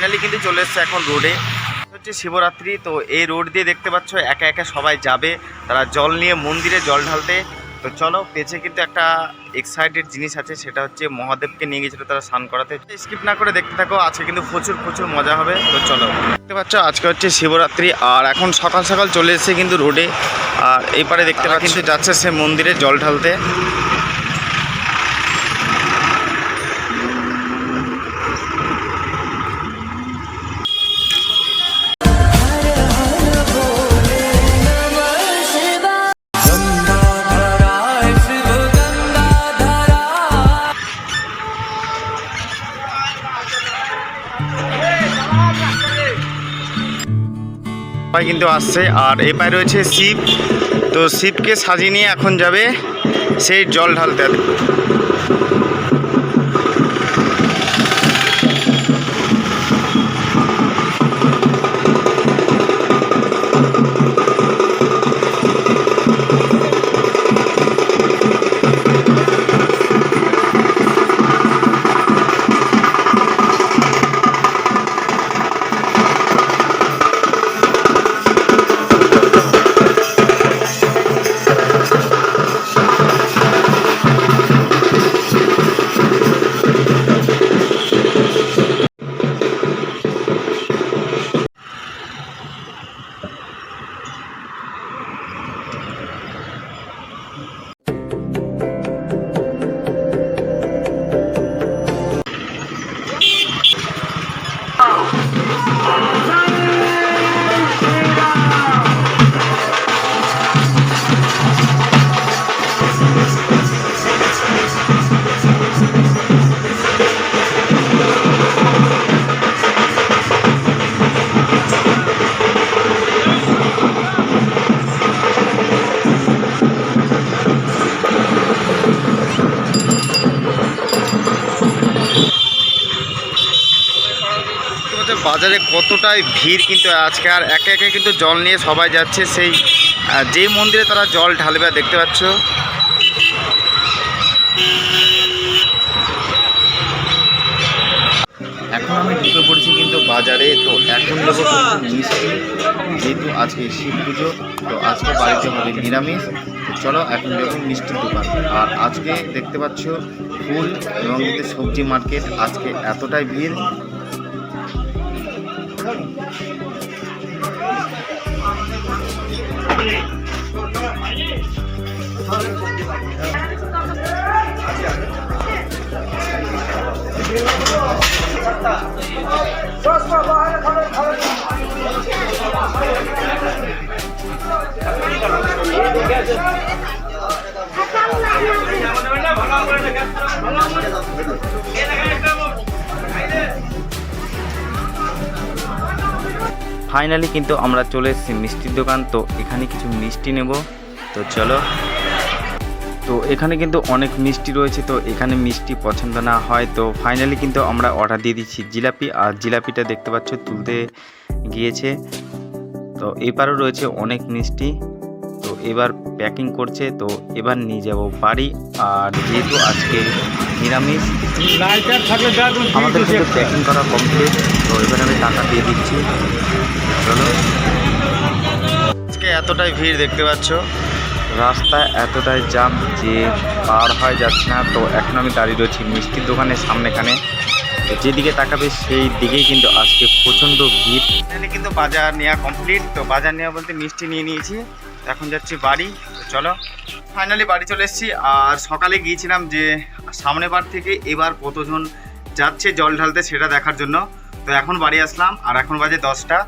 Finally কিন্তু চলে এসছে এখন রোডে হচ্ছে শিবরাত্রি তো এই রোড দিয়ে দেখতে পাচ্ছ একা একা সবাই যাবে। তারা জল নিয়ে মন্দিরে জল ঢালতে। তো চলো পেছে কিন্তু একটা এক্সাইটেড জিনিস আছে সেটা হচ্ছে মহাদেবকে নিয়ে গেছিল তারা স্নান করাতে। স্কিপ না করে দেখতে থাকো আজকে কিন্তু প্রচুর প্রচুর মজা হবে। তো চলো দেখতে পাচ্ছ আজকে হচ্ছে শিবরাত্রি আর এখন সকাল সকাল চলে এসেছে কিন্তু রোডে আর এই পারে দেখতে পাচ্ছ যাচ্ছে সে মন্দিরে জল ঢালতে। সবাই কিন্তু আসছে। আর এ পায়ে রয়েছে শিব। তো শিবকে সাজিয়ে নিয়ে এখন যাবে সেই জল ঢালতে। বাজারে কতটাই ভিড় কিন্তু আজকে, আর একে একে কিন্তু জল নিয়ে সবাই যাচ্ছে সেই যেই মন্দিরে তারা জল ঢালবে দেখতে পাচ্ছ। এখন আমি ঢুকে পড়েছি কিন্তু বাজারে, তো এখন নেব মিষ্টি, যেহেতু আজকে শিব পুজো, তো আজকে বাড়িতে হবে নিরামিষ। চলো, এখন দেখুন মিষ্টির দোকান। আর আজকে দেখতে পাচ্ছ, ফুল এবং সবজি মার্কেট, আজকে এতটাই ভিড় ভালো করে ভালো করে ফাইনালি কিন্তু আমরা চলে এসেছি মিষ্টির দোকান, তো এখানে কিছু মিষ্টি নেব। তো চলো। তো এখানে কিন্তু অনেক মিষ্টি রয়েছে, তো এখানে মিষ্টি পছন্দ না হয়, তো ফাইনালি কিন্তু আমরা অর্ডার দিয়ে দিচ্ছি জিলাপি, আর জিলাপিটা দেখতে পাচ্ছ তুলতে গিয়েছে। তো এবারও রয়েছে অনেক মিষ্টি। তো এবার প্যাকিং করছে, তো এবার নিয়ে যাব বাড়ি। আর যেহেতু আজকে নিরামিষ, আমাদের কিন্তু প্যাকিং করা কমপ্লিট তো এবার আমি টাকা দিয়ে দিচ্ছি। চলো। আজকে এতটাই ভিড় দেখতে পাচ্ছ। রাস্তায় এতটাই জাম যে পার হয় যাচ্ছে না। তো এখন আমি দাঁড়িয়ে রয়েছি মিষ্টির দোকানের সামনেখানে। যেদিকে তাকাবে সেই দিকেই কিন্তু আজকে প্রচণ্ড ভিড়। কিন্তু বাজার নেওয়া কমপ্লিট তো বাজার নেওয়া বলতে মিষ্টি নিয়ে নিয়েছি। এখন যাচ্ছি বাড়ি চলো। ফাইনালি বাড়ি চলে এসেছি। আর সকালে গিয়েছিলাম যে সামনের বার থেকে এবার কতজন যাচ্ছে জল ঢালতে সেটা দেখার জন্য। তো এখন বাড়ি আসলাম, আর এখন বাজে দশটা।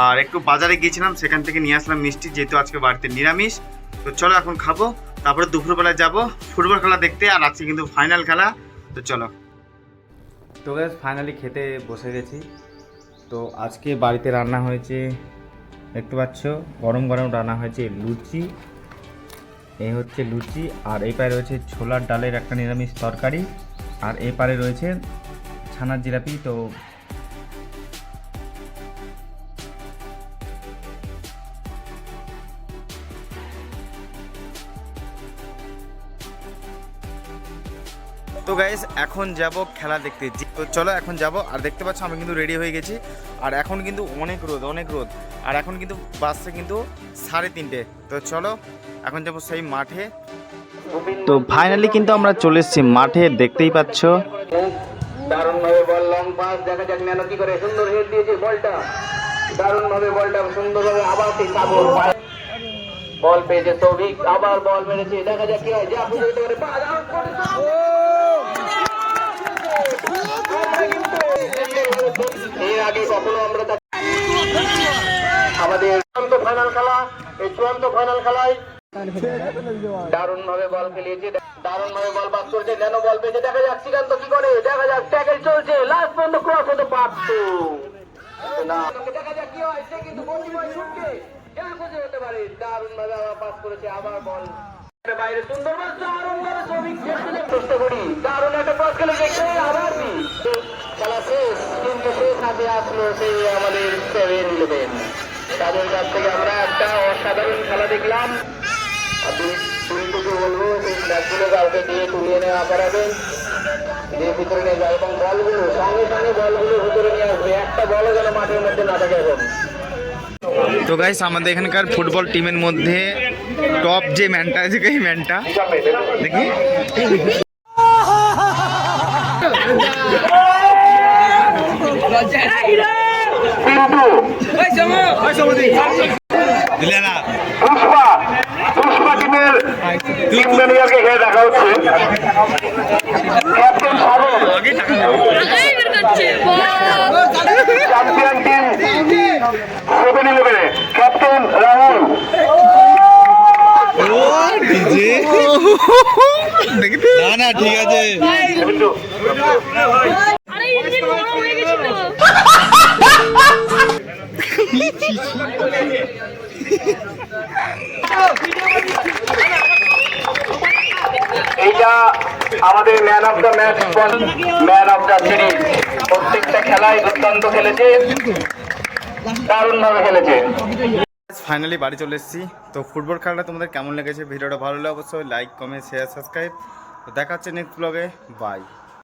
আর একটু বাজারে গিয়েছিলাম, সেখান থেকে নিয়ে আসলাম মিষ্টি, যেহেতু আজকে বাড়িতে নিরামিষ। তো চলো এখন খাব, তারপরে দুপুরবেলায় যাব ফুটবল খেলা দেখতে, আর আজকে কিন্তু ফাইনাল খেলা। তো চলো। তো ফাইনালি খেতে বসে গেছি। তো আজকে বাড়িতে রান্না হয়েছে দেখতে পাচ্ছ? গরম গরম রান্না হয়েছে লুচি। এই হচ্ছে লুচি, আর এই পারে রয়েছে ছোলার ডালের একটা নিরামিষ তরকারি, আর এই পারে রয়েছে ছানার জিলাপি। তো তো গাইস এখন যাব খেলা দেখতে। তো চলো, এখন যাব। আর দেখতে পাচ্ছ, আমি কিন্তু রেডি হয়ে গেছি। আর এখন কিন্তু অনেক রোদ অনেক রোদ। আর এখন কিন্তু বাসে কিন্তু সাড়ে তিনটে। তো চলো এখন যাব সেই মাঠে। তো ফাইনালি কিন্তু আমরা চলে এসেছি মাঠে দেখতেই পাচ্ছ। দারুণ ভাবে বল লং পাস দেখা যাক ন্যানো কি করে। সুন্দর হেড দিয়েছে বলটা। দারুণ ভাবে বলটা সুন্দর ভাবে আবার সেই সাগর বল পেয়েছে সৌভিক আবার বল মেরেছে। দেখা যাক কি হয়। যা বুঝে যেতে পারে পাস আউট করে এর আগে কখনো আমরা আমাদের চূড়ান্ত ফাইনাল খেলা, এই চূড়ান্ত ফাইনাল খেলায় দারুণ ভাবে বল খেলিয়েছে দারুণ ভাবে বল পাস করেছে, ন্যানো বল পেয়েছে। দেখা যাক, শ্রীকান্ত কি করে? দেখা যাক ট্যাকেল চলছে। লাস্ট পর্যন্ত ক্রস হতে পারত। না। দেখা যাক কি হয়, সে কিন্তু গতিময় শুটকে হেল হতে পারে। দারুণ ভাবে আবার পাস করেছে, আবার বল বাইরে সুন্দর দারুণ ভাবে শ্রমিক চেষ্টা করি। দারুণ একটা পাস খেলে দেখতে আবার খেলা শেষ, কিন্তু শেষ হাতে আসলো সেই আমাদের সেভেন ইলেভেন তাদের কাছ থেকে আমরা একটা অসাধারণ খেলা দেখলাম। আপনি টুইটুকে বলব, সেই কাউকে দিয়ে তুলিয়ে নেওয়া করাবেন। দিয়ে ভিতরে নিয়ে যাবে এবং সঙ্গে সঙ্গে বলগুলো ভিতরে নিয়ে আসবে। একটা বলও যেন মাঠের মধ্যে না থাকে এখন। তো গাইস আমাদের এখানকার ফুটবল টিমের মধ্যে টপ যে ম্যানটা আছে ম্যানটা, দেখি। পুষ্পা পুষ্পা টিমের টিম ম্যানেজারকে এখানে দেখা হচ্ছে captain Sagar champion team seven ইলেভেনে ক্যাপ্টেন রাহুল না না ঠিক আছে man of the match man of the series প্রত্যেকটা খেলায় দুর্দান্ত খেলেছে দারুণ ভাবে খেলেছে ফাইনালি বাড়ি চলে এসেছি। তো ফুটবল খেলাটা তোমাদের কেমন লেগেছে? ভিডিওটা ভালো লাগলে অবশ্যই লাইক কমেন্ট শেয়ার সাবস্ক্রাইব দেখা হচ্ছে নেক্সট ব্লগে বাই